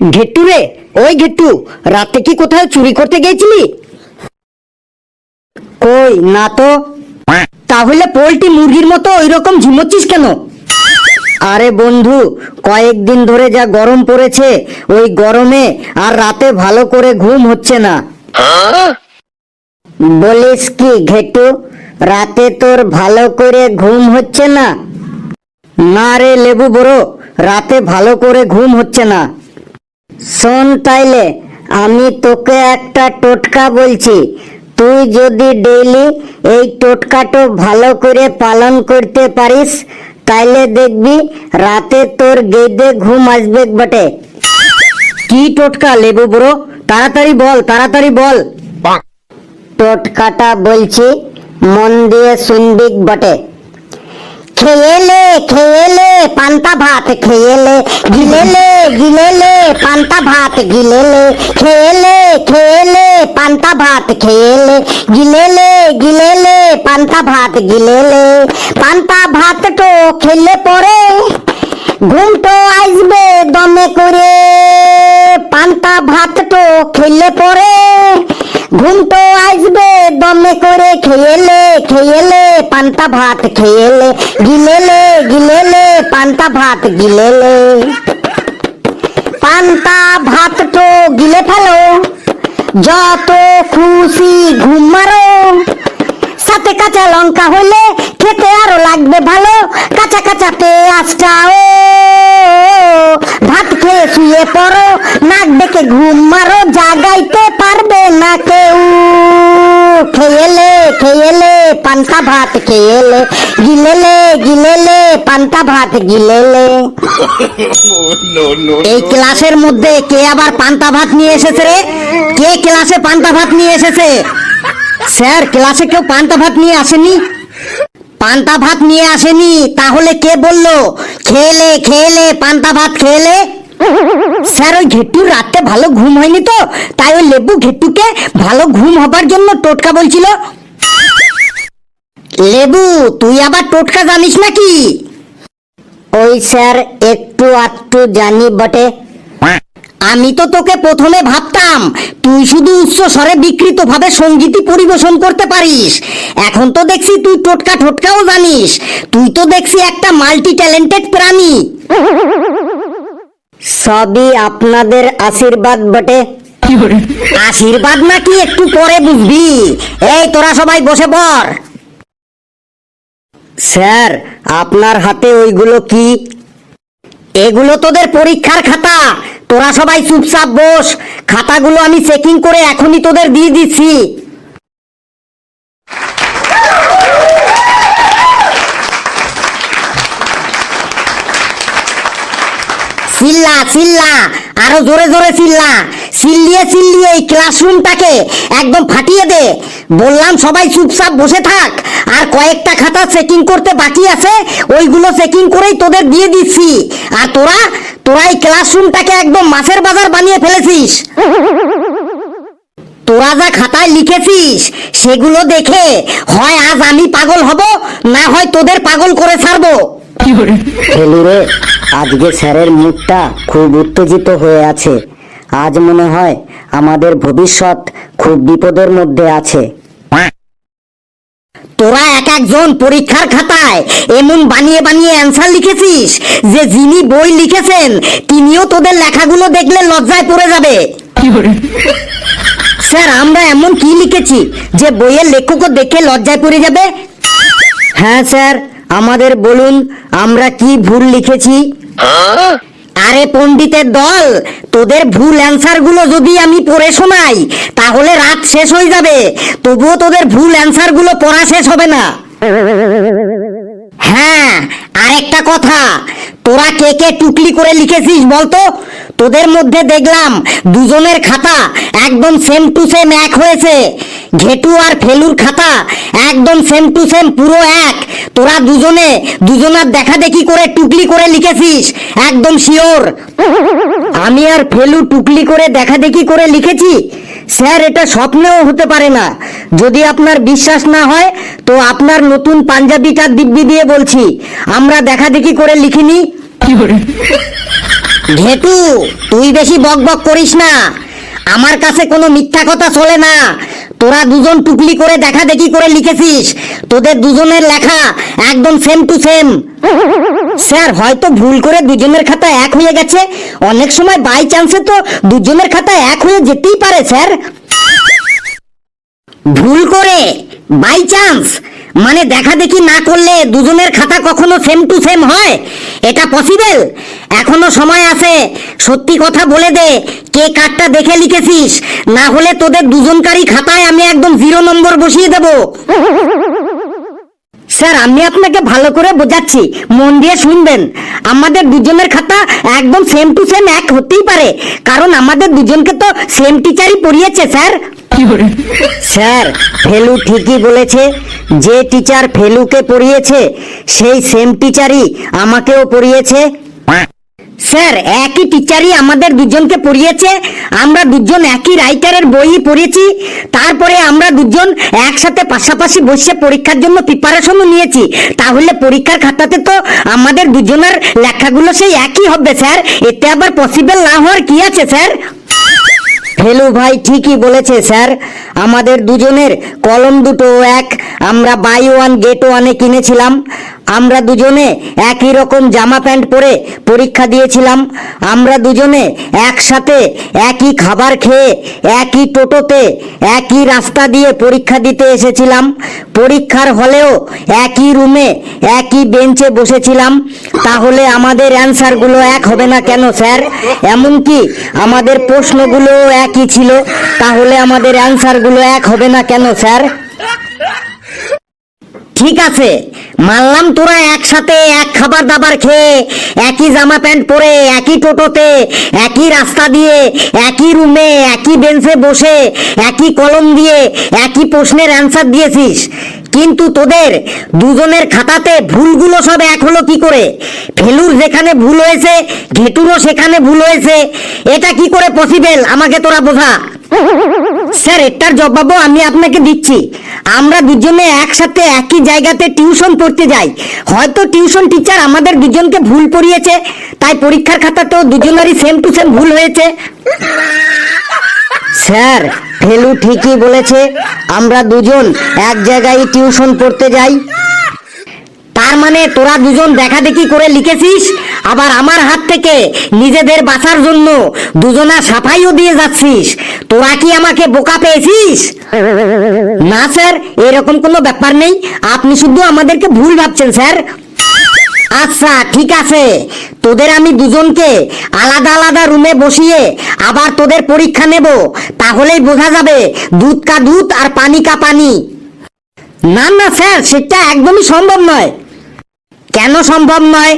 ঘেট্টু রে? ওই ঘেট্টু, রাতে কি কোথাও চুরি করতে গেছিলি? কই, না তো। তাহলে পোল্ট্রি মুরগির মতো ওই রকম ঝিমোচ্ছিস কেন? আরে বন্ধু কয়েকদিন ধরে যা গরম পড়েছে, ওই গরমে আর রাতে ভালো করে ঘুম হচ্ছে না। বলিস কি ঘেটু রাতে তোর ভালো করে ঘুম হচ্ছে না? না রে লেবু বড়, রাতে ভালো করে ঘুম হচ্ছে না। শোন তাইলে আমি তোকে একটা টোটকা বলছি। তুই যদি ডেইলি এই টোটকাটা ভালো করে পালন করতে পারিস তাইলে দেখবি রাতে তোর গেদে ঘুম আসবে বটে। কি টোটকা লেবু ব্রো তাড়াতাড়ি বল তাড়াতাড়ি বল। টোটকাটা বলছি মন দিয়ে শুনবি বটে। খেয়েলে খেয়েলে পান্তা ভাত খেয়েলে গিলেলে গিলেলে পান্তা ভাত গিলেলে খেয়েলে খেয়েলে পান্তা ভাত খেয়েলে গিলেলে গিলেলে পান্তা ভাত গিলেলে পান্তা ভাত তো খেলে পরে ঘুম তো আসবে দমে করে পান্তা ভাত তো খেলে পরে ঘুম তো আসবে দমে করে খেয়েলে খেয়েলে পান্তা ভাত খেয়েলে, গিলেলে গিলেলে, পান্তা ভাত গিলেলে। পান্তা ভাত তো গিলে ফেলো, যত খুশি ঘুম সাথে কাঁচা লঙ্কা হলে খেতে আরও লাগবে ভালো, কাঁচা কাঁচা পেঁয়াজটা ও ভাত খেয়ে শুয়ে পড়ো, নাক ডেকে ঘুম মারো, জাগাইতে পারবে না কেউ খেয়েলে খেয়েলে পান্তা ভাত খেয়েলে। গিলেলে গিলেলে, পান্তা ভাত গিলেলে. এই ক্লাসের মধ্যে কে আবার পান্তা ভাত নিয়ে এসেছে রে? কে ক্লাসে পান্তা ভাত নিয়ে এসেছে? স্যার, ক্লাসে কেউ পান্তা ভাত নিয়ে আসেনি? পান্তা ভাত নিয়ে আসেনি, তাহলে কে বলল? খেলে খেলে, পান্তা ভাত খেলে? স্যার, ওই ঘেট্টুর রাতে ভালো ঘুম হয়নি তো, তাই ওই লেবু ঘেট্টুকে ভালো ঘুম হবার জন্য টোটকা বলছিল। লেবু তুই আবার টোটকা জানিস নাকি? ওই স্যার একটু আধটু জানি বটে। আমি তো তোকে প্রথমে ভাবতাম তুই শুধু উচ্চ স্বরে বিকৃত ভাবে সঙ্গীতই পরিবেশন করতে পারিস। এখন তো দেখছি তুই টোটকা টোটকাও জানিস। তুই তো দেখছি একটা মাল্টি ট্যালেন্টেড প্রাণী। সবই আপনাদের আশীর্বাদ বটে। আশীর্বাদ নাকি একটু পরে বুঝবি। এই তোরা সবাই বসে পড়। স্যার, আপনার হাতে ওইগুলো কি? এগুলো তোদের পরীক্ষার খাতা। তোরা সবাই চুপচাপ বস। খাতাগুলো আমি চেকিং করে এখনই তোদের দিয়ে দিচ্ছি। চিল্লা চিল্লা। আরও জোরে জোরে চিল্লা। চিল্লিয়ে চিল্লিয়ে এই ক্লাসরুমটাকে একদম ফাটিয়ে দে। বললাম, সবাই চুপচাপ বসে থাক। আর কয়েকটা খাতা চেকিং করতে বাকি আছে, ওইগুলো চেকিং করেই তোদের দিয়ে দিচ্ছি। আর তোরা তোরা এই ক্লাসরুমটাকে একদম মাছের বাজার বানিয়ে ফেলেছিস। তোরা যা খাতায় লিখেছিস, সেগুলো দেখে হয় আজ আমি পাগল হব, না হয় তোদের পাগল করে ছাড়বো। ফেলুরে আজকে স্যারের মুখটা খুব উত্তেজিত হয়ে আছে। আজ মনে হয় আমাদের ভবিষ্যৎ খুব বিপদের মধ্যে আছে। তোরা এক একজন পরীক্ষার খাতায় এমন বানিয়ে বানিয়ে অ্যান্সার লিখেছিস যে যিনি বই লিখেছেন তিনিও তোদের লেখাগুলো দেখলে লজ্জায় পড়ে যাবে। স্যার আমরা এমন কি লিখেছি যে বইয়ের লেখকও দেখে লজ্জায় পড়ে যাবে? হ্যাঁ স্যার আমাদের বলুন আমরা কি ভুল লিখেছি? আরে পণ্ডিতের দল, তোদের ভুল অ্যান্সারগুলো যদি আমি পড়ে শোনাই, তাহলে রাত শেষ হয়ে যাবে। তবুও তোদের ভুল অ্যান্সারগুলো পড়া শেষ হবে না। হ্যাঁ আরেকটা কথা, তোরা কে কে টুকলি করে লিখেছিস বলতো? তোদের মধ্যে দেখলাম দুজনের খাতা একদম সেম টু সেম এক হয়েছে। ঘেটু আর ফেলুর খাতা একদম সেম টু সেম পুরো এক। তোরা দুজনে, দুজনার দেখা দেখি করে টুকলি করে লিখেছিস, একদম শিওর আমি আর ফেলু টুকলি করে দেখা দেখি করে লিখেছি? স্যার, এটা স্বপ্নেও হতে পারে না। যদি আপনার বিশ্বাস না হয়, তো আপনার নতুন পাঞ্জাবিটা দিব্যি দিয়ে বলছি। আমরা দেখা দেখি করে লিখিনি। ঘেটু তুই বেশি বক বক করিস না। আমার কাছে কোনো মিথ্যা কথা চলে না। তোরা দুজন টুকলি করে দেখা দেখি করে লিখেছিস। তোদের দুজনের লেখা একদম সেম টু সেম স্যার, হয়তো ভুল করে দুজনের খাতা এক হয়ে গেছে। অনেক সময় বাই চান্সে তো দুজনের খাতা এক হয়ে যেতেই পারে, স্যার। ভুল করে বাই চান্স মানে দেখা দেখি না করলে দুজনের খাতা কখনো সেম টু সেম হয়? এটা পসিবল এখনও সময় আছে। সত্যি কথা বলে দে, কে কার্ডটা দেখে লিখেছিস? না হলে তোদের দুজনকারই খাতায় আমি একদম জিরো নম্বর বসিয়ে দেব। স্যার আমি আপনাকে ভালো করে বোঝাচ্ছি। মন দিয়ে শুনবেন। আমাদের দুজনের খাতা একদম সেম টু সেম এক হতেই পারে। কারণ আমাদের দুজনকে তো সেম টিচারই পড়িয়েছে স্যার। স্যার ফেলু ঠিকই বলেছে যে টিচার ফেলুকে পড়িয়েছে সেই সেম টিচারই আমাকেও পড়িয়েছে। স্যার, একই টিচারই আমাদের দুজনকে পড়িয়েছে। আমরা দুজন একই রাইটারের বই পড়েছি তারপরে আমরা দুজন একসাথে পাশাপাশি বসে পরীক্ষার জন্য প্রিপারেশনও নিয়েছি। তাহলে পরীক্ষার খাতাতে তো আমাদের দুজনের লেখাগুলো সেই একই হবে, স্যার। এতে আবার পসিবল না হওয়ার কি আছে, স্যার? ফেলু ভাই ঠিকই বলেছে, স্যার। আমাদের দুজনের কলম দুটো এক। আমরা বাই ওয়ান, গেট ওয়ানে কিনেছিলাম। আমরা দুজনে একই রকম জামা প্যান্ট পরে পরীক্ষা দিয়েছিলাম। আমরা দুজনে একসাথে একই খাবার খেয়ে, একই টোটোতে, একই রাস্তা দিয়ে পরীক্ষা দিতে এসেছিলাম। পরীক্ষার হলেও একই রুমে, একই বেঞ্চে বসেছিলাম। তাহলে আমাদের অ্যান্সারগুলো এক হবে না কেন, স্যার? এমনকি আমাদের প্রশ্নগুলোও একই ছিল। তাহলে আমাদের অ্যান্সারগুলো এক হবে না কেন, স্যার? ঠিক আছে, মানলাম তোরা একসাথে এক খাবার দাবার খেয়ে একই জামা প্যান্ট পরে, একই টোটোতে, একই রাস্তা দিয়ে, একই রুমে, একই বেঞ্চে বসে, একই কলম দিয়ে, একই প্রশ্নের অ্যান্সার দিয়েছিস। কিন্তু তোদের দুজনের খাতাতে ভুলগুলো সব এক হলো কি করে? ফেলুর যেখানে ভুল হয়েছে, ঘেটুরও সেখানে ভুল হয়েছে। এটা কি করে পসিবেল আমাকে তোরা বোঝা। স্যার, এটার জবাবও আমি আপনাকে দিচ্ছি। আমরা দুজনে একসাথে একই জায়গাতে টিউশন পড়তে যাই। হয়তো টিউশন টিচার আমাদের দুজনকে ভুল পড়িয়েছে, তাই পরীক্ষার খাতাতেও দুজনেরই সেম টু সেম ভুল হয়েছে। স্যার, ফেলু ঠিকই বলেছে, আমরা দুজন এক জায়গায় টিউশন পড়তে যাই। তার মানে তোরা দুজন দেখা দেখি করে লিখেছিস, আবার আমার হাত থেকে নিজেদের বাঁচার জন্য দুজনা সাফাইও দিয়ে যাচ্ছিস। তোরা কি আমাকে বোকা পেয়েছিস? না, স্যার, এরকম কোনো ব্যাপার নেই। আপনি শুধু আমাদেরকে ভুল ভাবছেন, স্যার। আচ্ছা ঠিক আছে। তোদের আমি দুজনকে আলাদা আলাদা রুমে বসিয়ে আবার তোদের পরীক্ষা নেব। তাহলেই বোঝা যাবে দুধ কা দুধ আর পানি কা পানি। না না, স্যার, সেটা একদমই সম্ভব নয়। কেন সম্ভব নয়?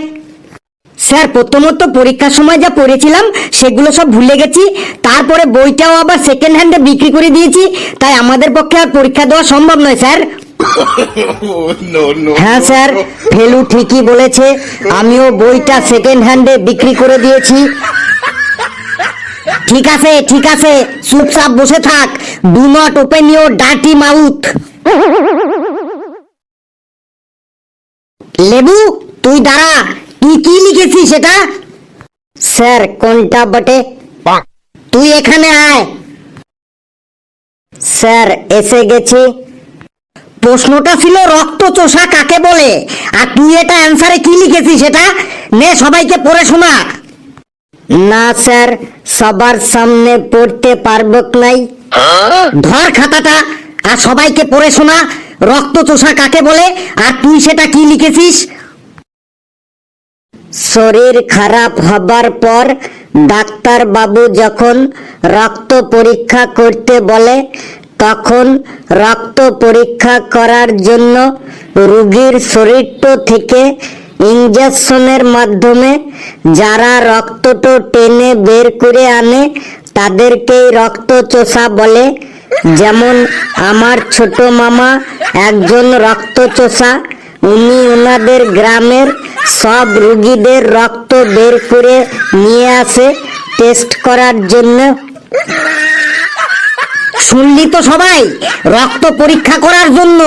স্যার, প্রথমত পরীক্ষার সময় যা পড়েছিলাম, সেগুলো সব ভুলে গেছি। তারপরে বইটাও আবার সেকেন্ড হ্যান্ডে বিক্রি করে দিয়েছি। তাই আমাদের পক্ষে আর পরীক্ষা দেওয়া সম্ভব নয়, স্যার. হ্যাঁ স্যার, ফেলু ঠিকই বলেছে। আমিও বইটা সেকেন্ড হ্যান্ডে বিক্রি করে দিয়েছি। ঠিক আছে ঠিক আছে, চুপচাপ বসে থাক। Do not open your dirty mouth লেবু তুই দাঁড়া তুই কি লিখেছিস সেটা? স্যার কোনটা বটে? তুই এখানে আয়। স্যার এসে গেছি। প্রশ্নটা ছিল রক্ত চোষা কাকে বলে? আর তুই এটা অ্যান্সারে কি লিখেছিস সেটা? নে সবাইকে পড়ে শোনা। না স্যার সবার সামনে পড়তে পারব নাই? ধর খাতাটা। আর সবাইকে পড়ে শোনা, রক্ত চোষা কাকে বলে, আর তুই সেটা কি লিখেছিস? শরীর খারাপ হবার পর ডাক্তার বাবু যখন রক্ত পরীক্ষা করতে বলে, তখন রক্ত পরীক্ষা করার জন্য রোগীর শরীরটো থেকে ইঞ্জেকশনের মাধ্যমে যারা রক্তটো টেনে বের করে আনে, তাদেরকেই রক্ত চোষা বলে। যেমন আমার ছোট মামা একজন রক্ত চোষা উনি ওনাদের গ্রামের সব রুগীদের রক্ত বের করে নিয়ে আসে টেস্ট করার জন্য। শুনলি তো সবাই, রক্ত পরীক্ষা করার জন্য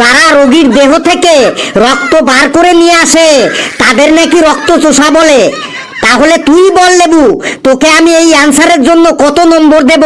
যারা রোগীর দেহ থেকে রক্ত বার করে নিয়ে আসে, তাদের নাকি রক্ত চোষা বলে। তাহলে তুই বল লেবু, তোকে আমি এই অ্যান্সারের জন্য কত নম্বর দেব?